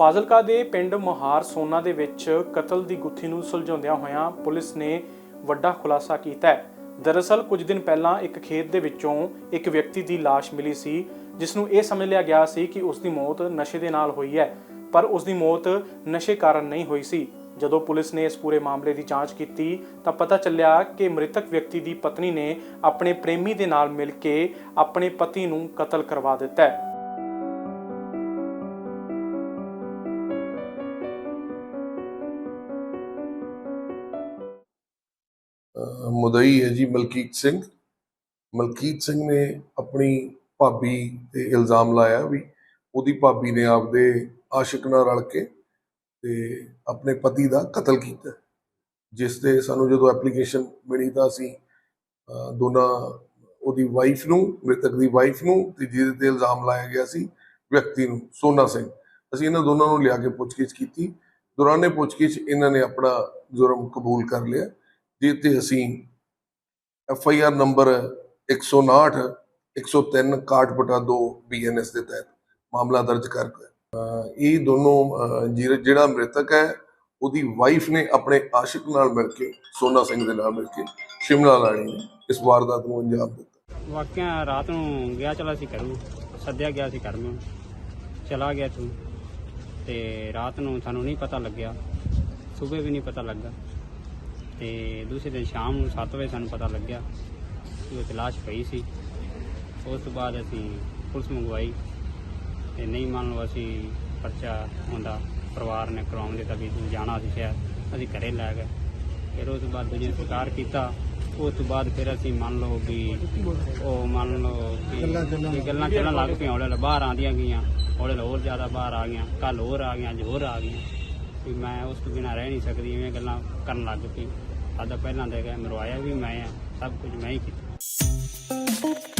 ਫਾਜ਼ਿਲਕਾ ਦੇ ਪਿੰਡ ਮੁਹਾਰ ਸੋਨਾ ਦੇ ਵਿੱਚ ਕਤਲ ਦੀ ਗੁੱਥੀ ਨੂੰ ਸੁਲਝਾਉਂਦਿਆਂ ਹੋਇਆਂ ਪੁਲਿਸ ਨੇ ਵੱਡਾ ਖੁਲਾਸਾ ਕੀਤਾ ਹੈ। ਦਰਅਸਲ, ਕੁਝ ਦਿਨ ਪਹਿਲਾਂ ਇੱਕ ਖੇਤ ਦੇ ਵਿੱਚੋਂ ਇੱਕ ਵਿਅਕਤੀ ਦੀ ਲਾਸ਼ ਮਿਲੀ ਸੀ, ਜਿਸ ਨੂੰ ਇਹ ਸਮਝ ਲਿਆ ਗਿਆ ਸੀ ਕਿ ਉਸ ਦੀ ਮੌਤ ਨਸ਼ੇ ਦੇ ਨਾਲ ਹੋਈ ਹੈ, ਪਰ ਉਸ ਦੀ ਮੌਤ ਨਸ਼ੇ ਕਾਰਨ ਨਹੀਂ ਹੋਈ ਸੀ। ਜਦੋਂ ਪੁਲਿਸ ਨੇ ਇਸ ਪੂਰੇ ਮਾਮਲੇ ਦੀ ਜਾਂਚ ਕੀਤੀ, ਤਾਂ ਪਤਾ ਚੱਲਿਆ ਕਿ ਮ੍ਰਿਤਕ ਵਿਅਕਤੀ ਦੀ ਪਤਨੀ ਨੇ ਆਪਣੇ ਪ੍ਰੇਮੀ ਦੇ ਨਾਲ ਮਿਲ ਕੇ ਆਪਣੇ ਪਤੀ ਨੂੰ ਕਤਲ ਕਰਵਾ ਦਿੱਤਾ ਹੈ। ਮੁਦਈ ਹੈ ਜੀ ਮਲਕੀਤ ਸਿੰਘ। ਮਲਕੀਤ ਸਿੰਘ ਨੇ ਆਪਣੀ ਭਾਬੀ ਤੇ ਇਲਜ਼ਾਮ ਲਾਇਆ ਵੀ ਉਹਦੀ ਭਾਬੀ ਨੇ ਆਪਦੇ ਆਸ਼ਿਕ ਨਾਲ ਰਲ ਕੇ ਤੇ ਆਪਣੇ ਪਤੀ ਦਾ ਕਤਲ ਕੀਤਾ। ਜਿਸ ਤੇ ਸਾਨੂੰ ਜਦੋਂ ਐਪਲੀਕੇਸ਼ਨ ਮਿਲੀ ਤਾਂ ਅਸੀਂ ਦੋਨਾਂ, ਉਹਦੀ ਵਾਈਫ ਨੂੰ, ਮ੍ਰਿਤਕ ਦੀ ਵਾਈਫ ਨੂੰ ਤੇ ਜਿਹਦੇ ਤੇ ਇਲਜ਼ਾਮ ਲਾਇਆ ਗਿਆ ਸੀ, ਵਿਅਕਤੀ ਨੂੰ, ਸੋਨਾ ਸਿੰਘ। ਅਸੀਂ ਇਹਨਾਂ ਦੋਨਾਂ ਨੂੰ ਲਿਆ ਕੇ ਪੁੱਛਗਿੱਛ ਕੀਤੀ। ਦੌਰਾਨੇ ਪੁੱਛਗਿੱਛ ਇਹਨਾਂ ਨੇ ਆਪਣਾ ਜੁਰਮ ਕਬੂਲ ਕਰ ਲਿਆ। ਜਿਸ ਤੇ ਅਸੀਂ F I R number 159 103 61/2 BNS ਦੇ ਤਹਿਤ ਮਾਮਲਾ ਦਰਜ ਕਰਕੇ ਅਹ ਇਹ ਦੋਨੋਂ, ਅਹ ਜਿਹੜਾ ਜਿਹੜਾ ਮ੍ਰਿਤਕ ਹੈ, ਉਹਦੀ ਵਾਈਫ ਨੇ ਆਪਣੇ ਆਸ਼ਿਕ ਨਾਲ ਮਿਲ ਕੇ, ਸੋਨਾ ਸਿੰਘ ਦੇ ਨਾਲ ਮਿਲ ਕੇ, ਸ਼ਿਮਲਾ ਲਾਣੀ ਨੇ ਇਸ ਵਾਰਦਾਤ ਨੂੰ ਅੰਜਾਮ ਦਿੱਤਾ। ਵਾਕਿਆ ਰਾਤ ਨੂੰ ਗਿਆ ਚਲਾ ਸੀ ਘਰੋਂ, ਸੱਦਿਆ ਗਿਆ ਸੀ ਘਰ ਨੂੰ, ਚਲਾ ਗਿਆ ਤੂੰ ਤੇ ਰਾਤ ਨੂੰ ਸਾਨੂੰ ਨਹੀਂ ਪਤਾ ਲੱਗਿਆ, ਸਵੇਰ ਵੀ ਨਹੀਂ ਪਤਾ ਲੱਗਾ। ਤੇ ਦੂਸਰੇ ਦਿਨ ਸ਼ਾਮ ਨੂੰ 7 ਵਜੇ ਸਾਨੂੰ ਪਤਾ ਲੱਗਿਆ ਕਿ ਉਹ ਤਲਾਸ਼ ਪਈ ਸੀ। ਉਸ ਤੋਂ ਬਾਅਦ ਅਸੀਂ ਪੁਲਿਸ ਮੰਗਵਾਈ ਤੇ ਨਹੀਂ ਮੰਨ ਲਓ ਅਸੀਂ ਪਰਚਾ ਹੁੰਦਾ ਪਰਿਵਾਰ ਨੇ ਕਰਾਉਣ ਦੇ ਤਾਂ ਵੀ ਤੂੰ ਜਾਣਾ ਸੀ ਸ਼ਾਇਦ ਅਸੀਂ ਘਰੇ ਲੈ ਗਏ। ਫਿਰ ਉਸ ਤੋਂ ਬਾਅਦ ਦੂਜੇ ਸਕਾਰ ਕੀਤਾ। ਉਸ ਤੋਂ ਬਾਅਦ ਫਿਰ ਅਸੀਂ ਮੰਨ ਲਓ ਵੀ ਉਹ ਮੰਨ ਲਓ ਕਿ ਗੱਲਾਂ ਚੱਲਣ ਲੱਗ ਪਈਆਂ ਹੌਲੇ ਬਾਹਰ ਆਉਂਦੀਆਂ ਗਈਆਂ। ਹੌਲੇ ਹੋਰ ਜ਼ਿਆਦਾ ਬਾਹਰ ਆ ਗਈਆਂ ਕੱਲ ਹੋਰ ਆ ਗਈਆਂ ਅੱਜ ਹੋਰ ਆ ਗਈਆਂ। ਵੀ ਮੈਂ ਉਸ ਤੋਂ ਬਿਨਾਂ ਰਹਿ ਨਹੀਂ ਸਕਦੀ ਇਵੇਂ ਗੱਲਾਂ ਕਰਨ ਲੱਗ ਪਈ। ਸਾਡਾ ਪਹਿਲਾਂ ਦੇ ਗਿਆ ਮਰਵਾਇਆ ਵੀ ਮੈਂ ਆ ਸਭ ਕੁਝ ਮੈਂ ਹੀ ਕੀਤਾ।